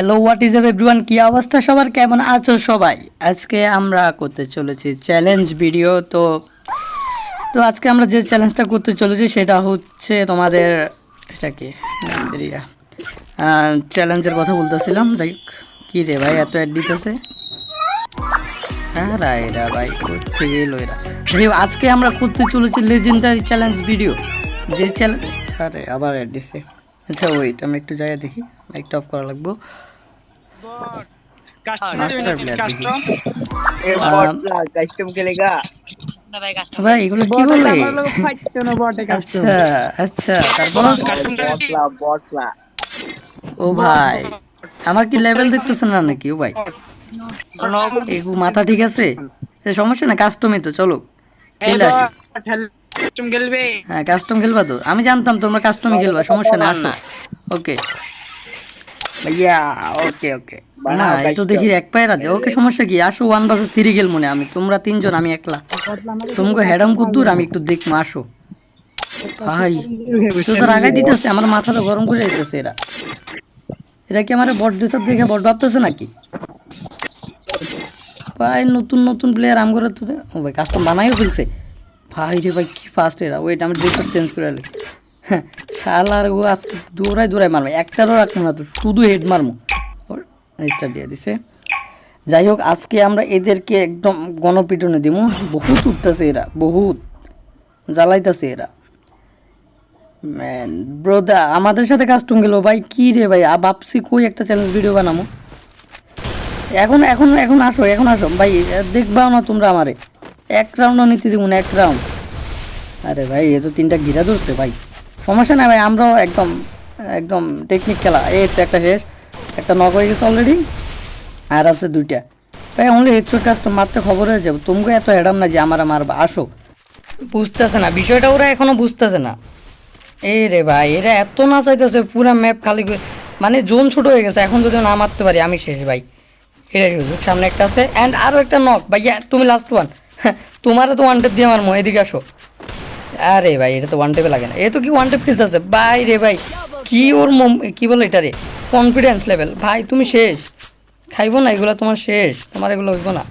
Hello what is everyone কী অবস্থা? সবার কেমন আছো সবাই? আজকে আমরা করতে চলেছি চ্যালেঞ্জ ভিডিও তো তো আজকে আমরা যে চ্যালেঞ্জটা করতে চলেছি সেটা হচ্ছে তোমাদের এটা কি? চ্যালেঞ্জের কথা বলতেছিলাম লাইক কি রে ভাই, এত অ্যাড দিতেছে? হ্যাঁ ভাই আজকে আমরা করতে চলেছি লেজেন্ডারি চ্যালেঞ্জ ভিডিও যে চ্যালেঞ্জ আরে, আবার অ্যাড দিছে। আচ্ছা ওয়েট আমি একটু জায়গা দেখি মাইকটা অফ করা লাগবো। ভাই এগুলো কি বলে? আচ্ছা আচ্ছা তারপর? বটলা বটলা ও ভাই আমার কি লেভেল দেখতেছেন না নাকি? ও ভাই মাথা ঠিক আছে? সমস্যা না কাস্টমই তো চলো। কাস্টম খেলবে। হ্যাঁ কাস্টম খেলবা তো। আমি জানতাম তোমরা কাস্টমই খেলবা সমস্যা না আসো। ওকে ভাইয়া ওকে ওকে। না তো দেখি এক পায়ের আছে। ওকে সমস্যা কি? আসো ওয়ান ভার্সেস থ্রি খেল মনে আমি। তোমরা তিনজন আমি একলা। তোমাকে হেডাম কুদ্দুর আমি একটু দেখব আসো। ভাই তো তার আগে দিতেছে আমার মাথাটা গরম করে দিতেছে এরা। এরা কি আমার বট ড্রেস দেখে বট ভাবতেছে নাকি? ভাই নতুন নতুন প্লেয়ার আম করে তো ও ভাই কাস্টম বানাইও ফেলছে। ভাই রে ভাই কি ফাস্ট এরা। ওয়েট আমি ড্রেস চেঞ্জ করে হ্যাঁ শালার ও আজকে দৌড়াই দৌড়াই মারবো। একটারও রাখব না তো শুধু হেড মারবো স্টার দিয়ে দিছে। যাই হোক, আজকে আমরা এদেরকে একদম গণপিটনে দিব বহুত উঠতেছে এরা, বহুত। জ্বালাইতেছে এরা। ব্রোদা আমাদের সাথে কাস্টম গেল ভাই, কি রে ভাই? ভাবছি কই একটা চ্যালেঞ্জ ভিডিও বানাবো এখন এখন এখন আসো এখন আসো। ভাই, দেখবাও না তোমরা আমারে। এক রাউন্ডও নিতে দিব না, এক রাউন্ড আরে ভাই, এ তো তিনটা ঘিরা ধরছে, ভাই। সমস্যা নাই ভাই আমরাও একদম একদম টেকনিক খেলা এই তো একটা শেষ একটা নক হয়ে গেছে অলরেডি আর আছে দুইটা ভাই অনলি হেডশট কাস্টম মারতে খবর হয়ে যাবে তোমাকে এত হেডাম না যে আমার মারবা আসো বুঝতেছে না বিষয়টা ওরা এখনও বুঝতেছে না এই রে ভাই এরা এত না চাইতেছে পুরা ম্যাপ খালি মানে জোন ছোট হয়ে গেছে এখন যদি না মারতে পারি আমি শেষ ভাই এটাই সামনে একটা আছে অ্যান্ড আরও একটা নক ভাইয়া তুমি লাস্ট ওয়ান তোমারও তো ওয়ান টেপ দিয়ে আমার এদিকে আসো আরে ভাই, এটা তো ওয়ান টেপে লাগে না। এ তো কি ওয়ান টেপ খেলতেছে ভাই রে ভাই, কি ওর মম, কি বলে এটা রে? কনফিডেন্স লেভেল ভাই, তুমি শেষ। খাইব না, এগুলো তোমার শেষ। তোমার এগুলো হইব না।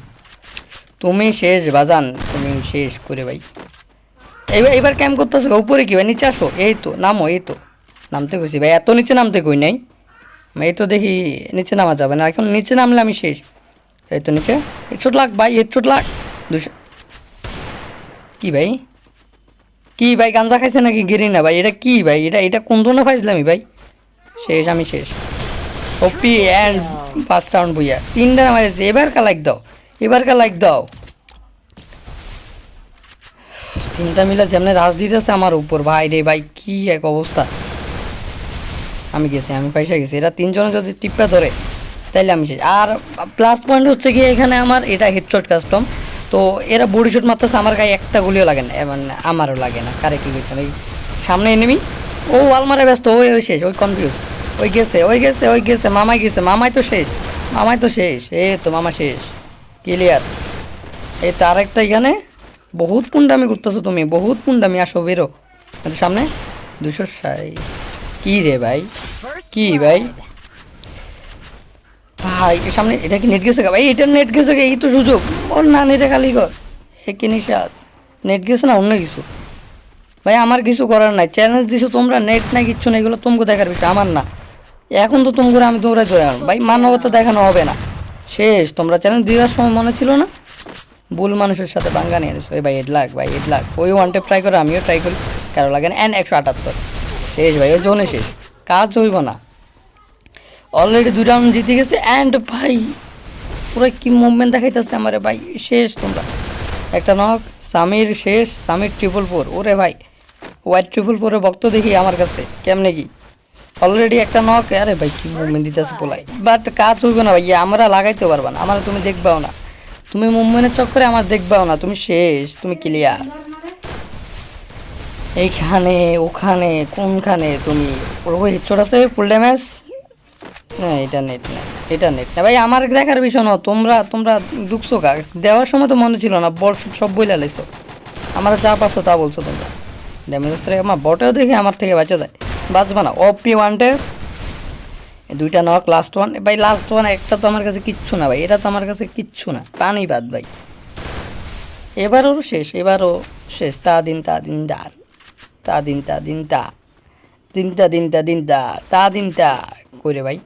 তুমি শেষ, বাজান। তুমি শেষ করে ভাই। এবার এবার ক্যাম্প করতেছো উপরে কি ভাই? নিচে আসো। এই তো, নামো, এই তো। নামতে কইছি ভাই, এত নিচে নামতে কই নাই। এই তো দেখি, নিচে নামা যাবে না। এখন নিচে নামলে আমি শেষ। এই তো নিচে। হেডশট লাগ ভাই হেডশট লাগ। দুশো কি ভাই? কি ভাই, গাঞ্জা খাইছে নাকি গেরি না ভাই? এটা কি ভাই? এটা এটা কোন ধরনের ফাইজলামি ভাই? শেষ, আমি শেষ। ওপি অ্যান্ড ফার্স্ট রাউন্ড বইয়া। তিনটা মারেছে এবার কা লাইক দাও। এবার কা লাইক দাও। তিনটা মিলে যেমন রাজ দিতেছে আমার উপর। ভাই রে ভাই, কি এক অবস্থা। আমি গেছি, আমি পয়সা গেছি। এরা তিনজনে যদি টিপা ধরে, তাইলে আমি শেষ। আর প্লাস পয়েন্ট হচ্ছে কি এখানে আমার, এটা হেডশট কাস্টম তো এরা বডি শট মারতেছে আমার গায়ে একটা গুলিও লাগে না মানে আমারও লাগে না কারে কি করছেন এই সামনে এনেমি ও আলমারে ব্যস্ত ওই ওই শেষ ওই কনফিউজ ওই গেছে ওই গেছে ওই গেছে মামাই গেছে মামাই তো শেষ মামাই তো শেষ এ তো মামা শেষ ক্লিয়ার এই তো আরেকটা এখানে বহুত পুন্ডামি করতেছো তুমি বহুত পুন্ডামি আসো বেরো। আচ্ছা, সামনে? দুশো ষাট। কি রে ভাই? কি ভাই? ভাই সামনে এটা কি নেট গেছে? ভাই, এটা নেট গেছে এই তো সুযোগ। ওর না নেটে খালি কর। এ কি নিশাদ নেট গেছে না অন্য কিছু? ভাই, আমার কিছু করার নাই। চ্যালেঞ্জ দিছো তোমরা, নেট না কিচ্ছু না, এগুলো তোমাকে দেখার বিষয়, আমার না। এখন তো তোমরা আমি তোমরা ধরে আনো ভাই, মানবতা দেখানো হবে না। শেষ। তোমরা চ্যালেঞ্জ দেওয়ার সময় মনে ছিল না? ভুল মানুষের সাথে বাঙ্গা নিয়ে নিছো এই ভাই, এড লাখ ভাই, এড লাখ ওই ওয়ান টেপ ট্রাই করে, আমিও ট্রাই করি। কারও লাগে না অ্যান্ড একশো আটাত্তর। শেষ ভাই, ওই জোনে শেষ। কাজ হইব না। অলরেডি দুই রাউন্ড জিতে গেছে অ্যান্ড ভাই, পুরো কি মুভমেন্ট দেখাইতেছে আমারে ভাই, শেষ তোমরা। একটা নক সামির শেষ, সামির ট্রিপল ফোর ওরে ভাই হোয়াইট ট্রিপল ফোরে বক্ত দেখি আমার কাছে, কেমনে কি? অলরেডি একটা নক আরে ভাই, কি মুভমেন্ট দিতেছে পোলাই বাট কাজ হইবে না ভাই আমরা লাগাইতে পারবা না, আমার তুমি দেখবাও না। তুমি মুভমেন্টের চক্করে আমার দেখবাও না, তুমি শেষ, তুমি ক্লিয়ার এইখানে, ওখানে, কোনখানে তুমি? ওই হেডশট আছে ফুল ড্যামেজ না, এটা নেট না, এটা নেট না। ভাই, আমার দেখার বিষয় না, তোমরা তোমরা ঢুকছো কা দেওয়ার সময় তো মনে ছিল না, বল সব বইলা লাইছো। আমার যা পাচ্ছ তা বলছো তোমরা। ড্যামেজ আমার বটেও দেখে আমার থেকে বাঁচা যায়। বাঁচবা না ওপি ওয়ান এই দুইটা নক লাস্ট ওয়ান ভাই লাস্ট ওয়ান একটা তো আমার কাছে কিচ্ছু না ভাই, এটা তো আমার কাছে কিচ্ছু না, পানি বাদ ভাই। এবারও শেষ এবারও শেষ, তা দিন তা দিন দা তা দিন তা দিন, তা। তিনটা দিনটা দিনটা তা দিনটা কইরে ভাই।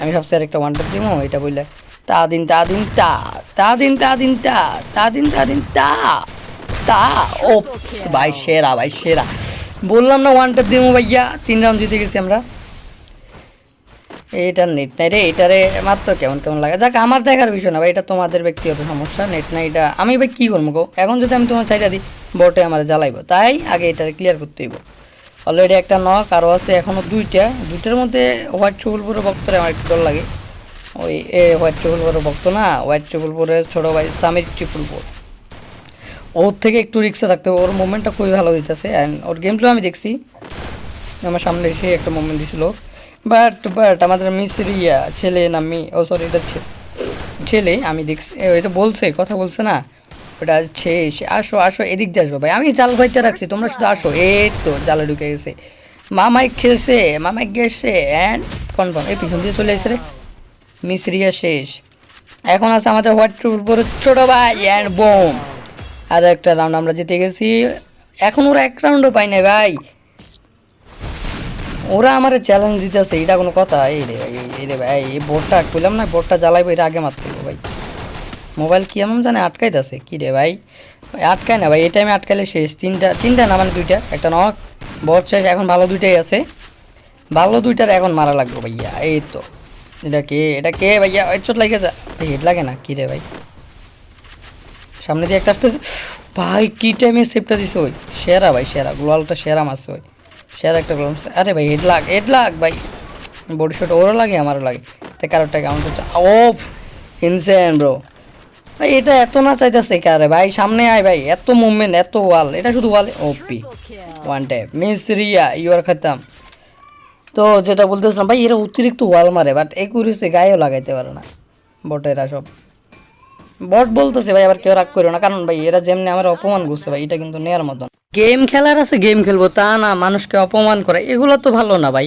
আমি ভাবছি আর একটা ওয়ান দিব এটা বললে তা দিন তা দিন, তা তা দিন তা দিন, তা তা দিন তা দিন, তা তা ও ভাই সেরা ভাই সেরা। বললাম না ওয়ান দিব ভাইয়া, তিন রাউন্ড জিতে গেছি আমরা। এটার নেট নাই রে, এটারে মাত্র কেমন কেমন লাগে? যাক, আমার দেখার বিষয় না ভাই, এটা তোমাদের ব্যক্তিগত সমস্যা নেট নাই এটা। আমি ভাই কী করব গো? এখন যদি আমি তোমার চাইটা দিই বটে আমার জ্বালাইবো, তাই আগে এটা ক্লিয়ার করতে হইব। অলরেডি একটা নক আরও আছে এখনও দুইটা। দুইটার মধ্যে হোয়াইট পরে ভক্তরে আমার একটু ডর লাগে। ওই এ হোয়াইট পরে ভক্ত না হোয়াইট পরে ছোটো ভাই সামির ট্রিপল পর ওর থেকে একটু রিক্সে থাকতে হবে। ওর মুভমেন্টটা খুবই ভালো দিতেছে অ্যান্ড ওর গেমটাও আমি দেখছি। আমার সামনে এসে একটা মুভমেন্ট দিছিল। বাট বাট আমাদের মিস রিয়া, ছেলে না মি, ও সরি এটা ছেলে, আমি দেখছি এটা বলছে, কথা বলছে না। ওটা শেষ। আসো আসো, এদিক দিয়ে আসব ভাই। আমি জাল ভাইতে রাখছি, তোমরা শুধু আসো। এই তো, জালে ঢুকে গেছে। মামাই খেয়েছে মামাই গেছে অ্যান্ড কনফার্ম এই পিছন দিয়ে চলে এসে রে। মিস রিয়া শেষ। এখন আছে আমাদের হোয়াইট উপরে ছোটো ভাই অ্যান্ড বোম আর একটা রাউন্ড আমরা জিতে গেছি। এখন ওরা এক রাউন্ডও পাই না ভাই। ওরা আমার চ্যালেঞ্জ দিতেছে, এটা কোনো কথা। এই রে ভাই, এই রে ভাই, এই বোর্ডটা কইলাম না বোর্ডটা জ্বালাইবো এটা আগে মারতে ভাই। মোবাইল কি এমন জানে আটকাইতেছে? কি রে ভাই? আটকায় না ভাই, এই টাইমে আটকাইলে শেষ। তিনটা তিনটা না মানে দুইটা? একটা নক বট শেষ, এখন ভালো দুইটাই আছে। ভালো দুইটার এখন মারা লাগবে ভাইয়া, এই তো। এটা কে এটা কে ভাইয়া? ওই চোট লাগে যা। হেড লাগে না, কি রে ভাই? সামনে দিয়ে একটা আসতেছে। ভাই, কি টাইমে সেপটা দিছে ওই? সেরা ভাই, সেরা। গ্লোয়ালটা সেরা মারছে ওই। সেরা একটা গ্লোয়াল। আরে ভাই হেড লাগ হেড লাগ ভাই। বডি শট ওরও লাগে, আমারও লাগে। তাই কারোরটা কেমন করছে ওফ! ইনসেন ব্রো ভাই, এটা এত না চাইতেছে কারে ভাই? সামনে আয় ভাই, এত মুভমেন্ট এত ওয়াল এটা শুধু wall OP one type miss Riya you are খাতাম তো যেটা বলতেছিলাম, ভাই, এরা অতিরিক্ত ওয়াল মারে বাট এই করেছে, গায়েও লাগাইতে পারে না, বটেরা সব। বট বলতেছে, ভাই, আবার কেউ রাগ করো না, কারণ ভাই, এরা যেমনি আমার অপমান করছে, ভাই, এটা কিন্তু নেয়ার মতন। গেম খেলার আছে গেম খেলব, তা না, মানুষকে অপমান করে, এগুলো তো ভালো না, ভাই।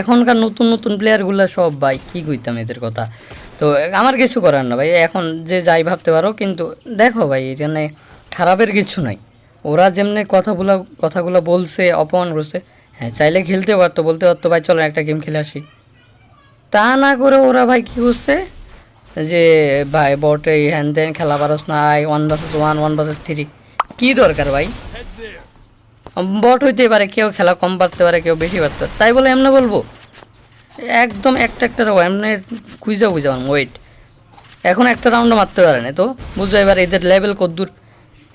এখনকার নতুন নতুন প্লেয়ারগুলো সব, ভাই, কি কইতাম এদের কথা। তো, আমার কিছু করার না, ভাই, এখন যে যাই ভাবতে পারো, কিন্তু দেখো, ভাই, এখানে খারাপের কিছু নাই। ওরা যেমনি কথাগুলো কথাগুলো বলছে, অপমান করছে হ্যাঁ চাইলে খেলতে পারতো, বলতে পারতো, ভাই, চলো একটা গেম খেলে আসি। তা না করে ওরা, ভাই, কি করছে? যে, ভাই বটে হ্যান ত্যান খেলা পারস না one versus one one versus three কী দরকার, ভাই? বট হইতে পারে, কেউ খেলা কম পারতে পারে, কেউ বেশি পারতে পারে। তাই বলে এমনি বলব? একদম একটা একটা এমনি খুঁজা খুঁজা ওয়েট এখন একটা রাউন্ড মারতে পারে না তো? বুঝো এবার এদের লেভেল কদ্দূর।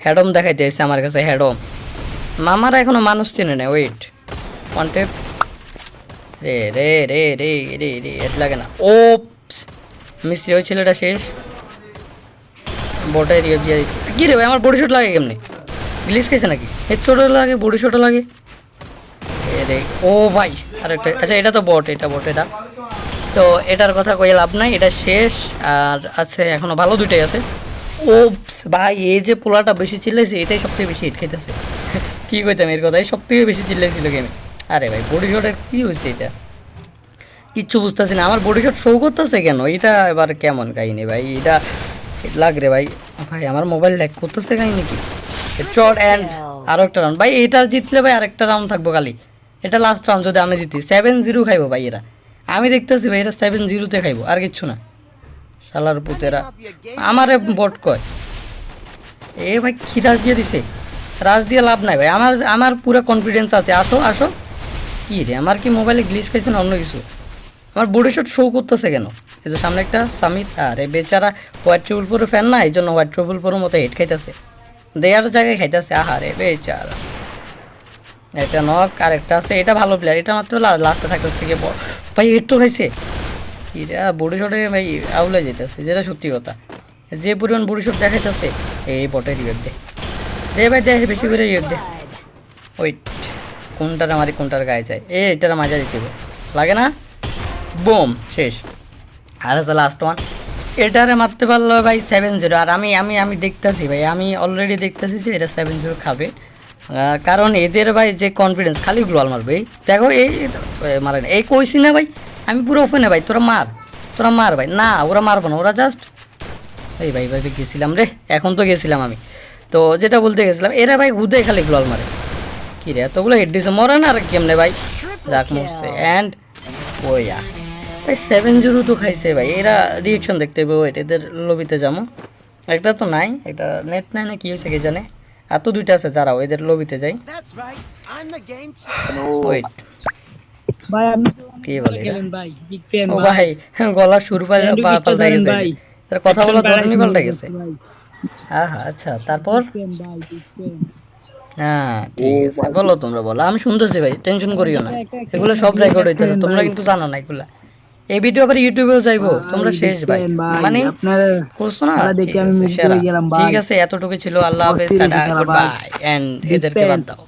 হ্যাডম দেখাইতে এসে আমার কাছে হ্যাডম মামারা এখনও মানুষ চেনে না ওয়েট ওয়ান টেপ রে রে রে রে রে রে এট লাগে না। ও মিস্ত্রি, ওই ছেলেটা শেষ। বটাই রিয়ে দিয়ে কী রে ভাই, আমার বডি শট লাগে কেমনি? গ্লিস খেয়েছে নাকি? ছোটো লাগে বডি শটও লাগে ও ভাই, আরেকটা আচ্ছা এটা তো বট, এটা বট, এটা। তো এটার কথা কই লাভ নাই, এটা শেষ, আর আছে এখনও ভালো দুইটাই আছে। ও ভাই, এই যে পোলাটা বেশি চিল্লাইছে, এটাই সব থেকে বেশি হিট খাইতেছে। কী কইতাম এর কথাই সব থেকে বেশি চিল্লাইছিল গেমে আরে ভাই বডি শটের কী হয়েছে এটা? কিচ্ছু বুঝতেছি না, আমার বডি শট শো করতেছে কেন? এটা এবার কেমন কাহিনি ভাই, এটা লাগ রে ভাই। ভাই, আমার মোবাইল ল্যাক করতেছে কাহিনি কি? চট অ্যান্ড আরও একটা রাউন্ড ভাই এটা জিতলে ভাই আরেকটা রাউন্ড থাকব খালি। এটা লাস্ট রাউন্ড যদি আমি জিতি সেভেন জিরো খাইবো ভাই এরা। আমি দেখতেছি ভাই এরা সেভেন জিরোতে খাইবো, আর কিচ্ছু না। শালার পুতেরা। আমারে বট কয়। এ ভাই, কি রাজ দিয়ে দিছে? রাজ দিয়ে লাভ নাই ভাই। আমার আমার পুরো কনফিডেন্স আছে। আসো আসো। কি রে, আমার কি মোবাইলে গ্লিচ খাইছে না অন্য কিছু? আমার বডি শট শো করতেছে কেন? এই যে সামনে একটা সামির, আরে বেচারা হোয়াইট ট্রিপল প্রো ফ্যান না এই জন্য হোয়াইট ট্রিপল প্রোর মতো হেড খাইতেছে। দেয়ার জায়গায় খাইতেছে, আহারে বেচারা। এটা নক আর একটা আছে, এটা ভালো প্লেয়ার এটা মাত্র লাস্টে থাকতে থেকে ভাই তো খাইছে। এটা বডি শটে ভাই, আউলে যেতেছে যেটা সত্যি কথা। যে পরিমাণ বডি শট দেখাইতেছে, এই বটে রিয়েট দে। দে ভাই দেখ বেশি করে রিয়েট দে। ওয়েট কোনটার আমারই কোনটার গায়ে যায়? এ, এটার মাজা দিতে লাগে না? বোম, শেষ। আর আছে লাস্ট ওয়ান এটারে মারতে পারল ভাই সেভেন জিরো আর আমি আমি আমি দেখতেছি ভাই, আমি অলরেডি দেখতেছি যে এটা সেভেন জিরো খাবে। কারণ এদের ভাই যে কনফিডেন্স খালি গ্লোয়াল মারবে। দেখো, এই মারে না। এই কইছি না ভাই, আমি পুরো ওপেনে ভাই, তোরা মার তোরা মার ভাই। না, ওরা মারবো না, ওরা জাস্ট এই ভাই ভাই ভাই, গেছিলাম রে, এখন তো গেছিলাম আমি। তো যেটা বলতে গেছিলাম, এরা ভাই হুদে খালি গ্লোয়াল মারে। কি রে, এতগুলো হেড দিছে মরে না আর কেমনে ভাই? যাক, মরছে। অ্যান্ড ওয়া। ভাই সেভেন জিরো তো খাইছে ভাই এরা রিয়েকশন দেখতে হবে ওয়েট এদের লবিতে যাব একটা তো নাই একটা নেট নাই না কি হয়েছে কে জানে। আর তো দুইটা আছে দাঁড়াও এদের লবিতে যাই। ওয়েট বলে ও ভাই। গলা সুর পাল- Andrew পা- Victor গেছে ভাই। কথা বলা ধরনই পাল্টে গেছে। আহা আচ্ছা তারপর? হ্যাঁ ঠিক আছে বলো তোমরা বলো। আমি শুনতেছি ভাই টেনশন করিও না। এগুলো সব রেকর্ড হইতেছে তোমরা কিন্তু জানো না এগুলা। এই ভিডিও আবার ইউটিউবেও যাইবো। তোমরা শেষ ভাই। মানে করছ না? ঠিক আমি আছে, এতটুকু ছিল। আল্লাহ হাফেজ টাটা গুড বাই এন্ড এদেরকে বাদ দাও।